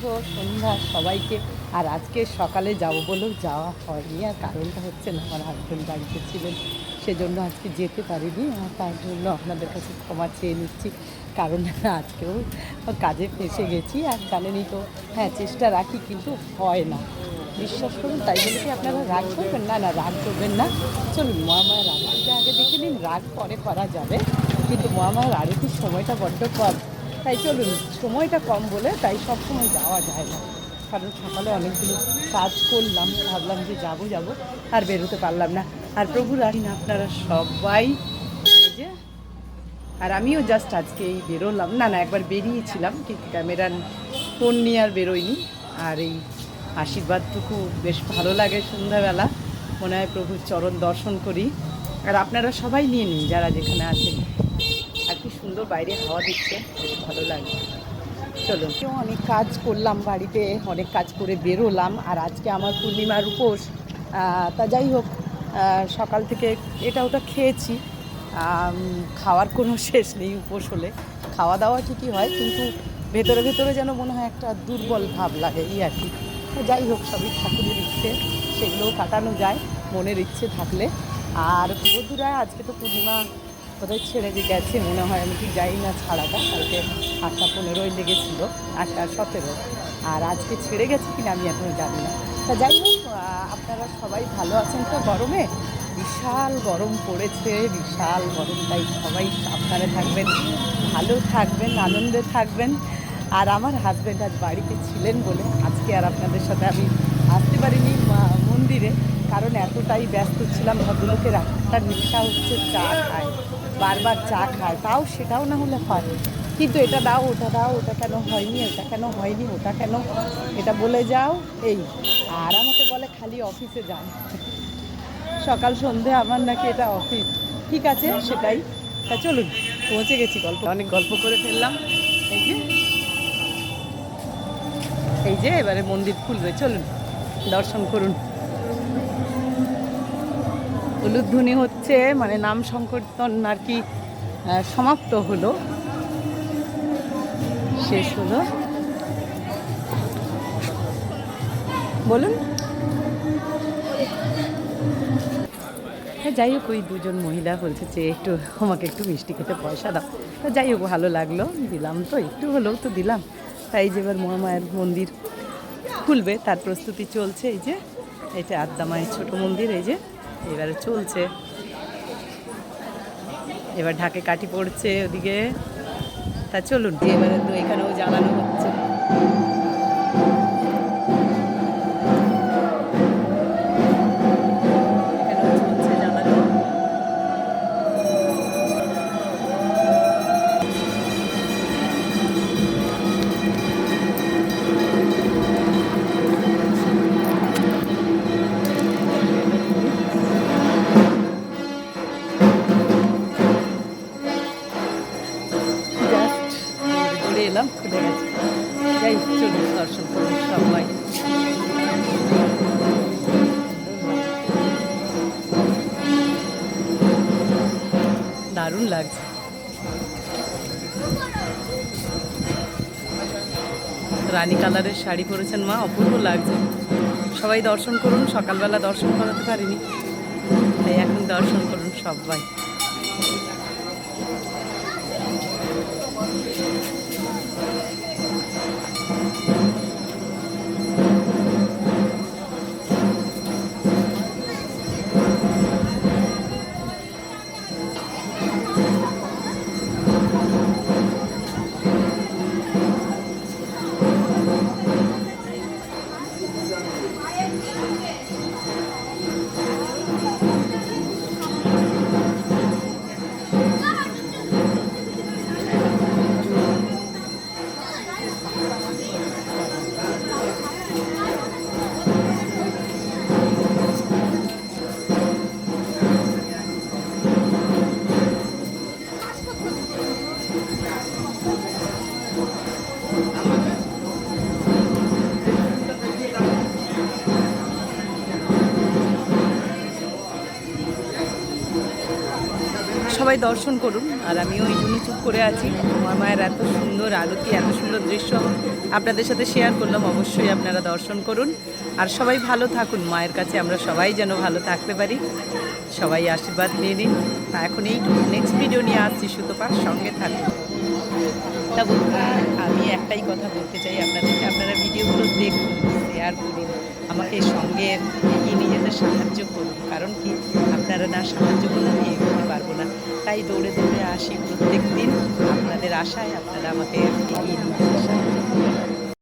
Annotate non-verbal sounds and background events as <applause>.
শুভ সন্ধ্যা সবাইকে। আর আজকে সকালে যাব বলেও যাওয়া হয়নি। আর কারণটা হচ্ছে না, আমার হাজব্যান্ড বাড়িতে ছিলেন, সেজন্য আজকে যেতে পারিনি। আর তার জন্য আপনাদের কাছে ক্ষমা চেয়ে নিচ্ছি। কারণ আজকেও কাজে ফেসে গেছি। আর জানেনই তো হ্যাঁ চেষ্টা রাখি, কিন্তু হয় না। বিশ্বাস করুন, তাই বলে কি আপনারা রাগ করবেন না? না, রাগ করবেন না। চলুন, মহামায়ার আরতিটা আগে দেখে নিন, রাগ পরে করা যাবে। কিন্তু মহামায়ার আরতির সময়টা বড্ড কম। তাই চলুন, সময়টা কম বলে তাই সব সময় যাওয়া যায় না। কারণ সকালে অনেকগুলো কাজ করলাম, ভাবলাম যে যাব যাব, আর বেরোতে পারলাম না। আর প্রভুর আইন আপনারা সবাই যে আর আমিও জাস্ট আজকে এই বেরোলাম। না না, একবার বেরিয়েছিলাম কিন্তু ক্যামেরার ফোন নিয়ে আর বেরোইনি। আর এই আশীর্বাদটুকু বেশ ভালো লাগে সন্ধ্যাবেলা। মনে হয় প্রভুর চরণ দর্শন করি। আর আপনারা সবাই নিয়ে নিন, যারা যেখানে আছেন। সুন্দর বাইরে হাওয়া দিচ্ছে, বেশ ভালো লাগে। চলো কেউ অনেক কাজ করলাম বাড়িতে, অনেক কাজ করে বেরোলাম, আর আজকে আমার পূর্ণিমার উপোস। তা যাই হোক সকাল থেকে এটা ওটা খেয়েছি। খাওয়ার কোনো <laughs> শেষ নেই উপোস হলে। খাওয়া দাওয়া ঠিকই হয়, কিন্তু ভেতরে ভেতরে যেন মনে হয় একটা দুর্বল ভাব লাগে, এই আর কি। যাই হোক, সবই ঠাকুরের ইচ্ছে, সেগুলোও কাটানো যায়, মনের ইচ্ছে থাকলে। আর বন্ধুরা, আজকে তো পূর্ণিমা কোথায় ছেড়ে যে গেছে মনে হয়, আমি ঠিক যাই না ছাড়াটা, কালকে আটটা পনেরোই লেগেছিল, আটটা সতেরো। আর আজকে ছেড়ে গেছে কিনা আমি এখনও জানি না। তা যাই হোক আপনারা সবাই ভালো আছেন তো গরমে? বিশাল গরম পড়েছে, বিশাল গরম, তাই সবাই সাবধানে থাকবেন, ভালো থাকবেন, আনন্দে থাকবেন। আর আমার হাজব্যান্ড আজ বাড়িতে ছিলেন বলে আজকে আর আপনাদের সাথে আমি আসতে পারিনি মন্দিরে। কারণ এতটাই ব্যস্ত ছিলাম, ভদ্রলোকের একটা নেশা হচ্ছে চা খায়। বারবার চা খায় তাও সেটাও না হলে হয়। কিন্তু এটা দাও ওটা দাও ওটা কেন হয়নি এটা কেন হয়নি ওটা কেন? এটা বলে যাও এই। আর আমাকে বলে খালি অফিসে যান সকাল সন্ধে আমার নাকি এটা অফিস। ঠিক আছে সেটাই। তা চলুন পৌঁছে গেছি গল্প। অনেক গল্প করে ফেললাম। এই যে এই যে এবারে মন্দির খুলবে। চলুন দর্শন করুন। উলুধ্বনি হচ্ছে মানে নাম সংকীর্তন আর কি সমাপ্ত হলো। শেষ হলো। বলুন। হ্যাঁ যাই হোক, ওই দুজন মহিলা বলছে যে একটু, আমাকে একটু মিষ্টি খেতে পয়সা দাও। তো যাই হোক, ভালো লাগল। দিলাম তো, একটু হলেও তো দিলাম। তাই যে এবার মহামায়ের মন্দির খুলবে, তার প্রস্তুতি চলছে। এই যে, এটা আদ্যা মায়ের ছোটো মন্দির, এই যে। এবারে চলছে। এবার ঢাকে কাঠি পড়ছে ওদিকে। তা চলুন এবারে তো এখানেও জানানো হচ্ছে। এলাম যাই চলুন দর্শন করুন সবাই দারুণ লাগছে রানী কালারের শাড়ি পরেছেন মা, অপূর্ব লাগছে। সবাই দর্শন করুন, সকালবেলা দর্শন করাতে পারিনি। তাই এখন দর্শন করুন সবাই। সবাই দর্শন করুন, আর আমিও ওই জন্য চুপ করে আছি। আমার মায়ের এত সুন্দর আরতি এত সুন্দর দৃশ্য আপনাদের সাথে শেয়ার করলাম, অবশ্যই আপনারা দর্শন করুন। আর সবাই ভালো থাকুন, মায়ের কাছে আমরা সবাই যেন ভালো থাকতে পারি। সবাই আশীর্বাদ নিয়ে নিন। তা এখন এই নেক্সট ভিডিও নিয়ে আসছি সুতপা সঙ্গে থাকুন। তা বন্ধুরা আমি একটাই কথা বলতে চাই আপনাদেরকে, আপনারা ভিডিওগুলো দেখুন শেয়ার করুন, আমাকে সঙ্গে এগিয়ে নিয়ে যেতে সাহায্য করুন। কারণ কি, আপনারা না সাহায্য এগোতে পারব না। তাই দৌড়ে দৌড়ে আসি প্রত্যেক দিন আপনাদের আশায় আপনারা আমাকে এগিয়ে নিয়ে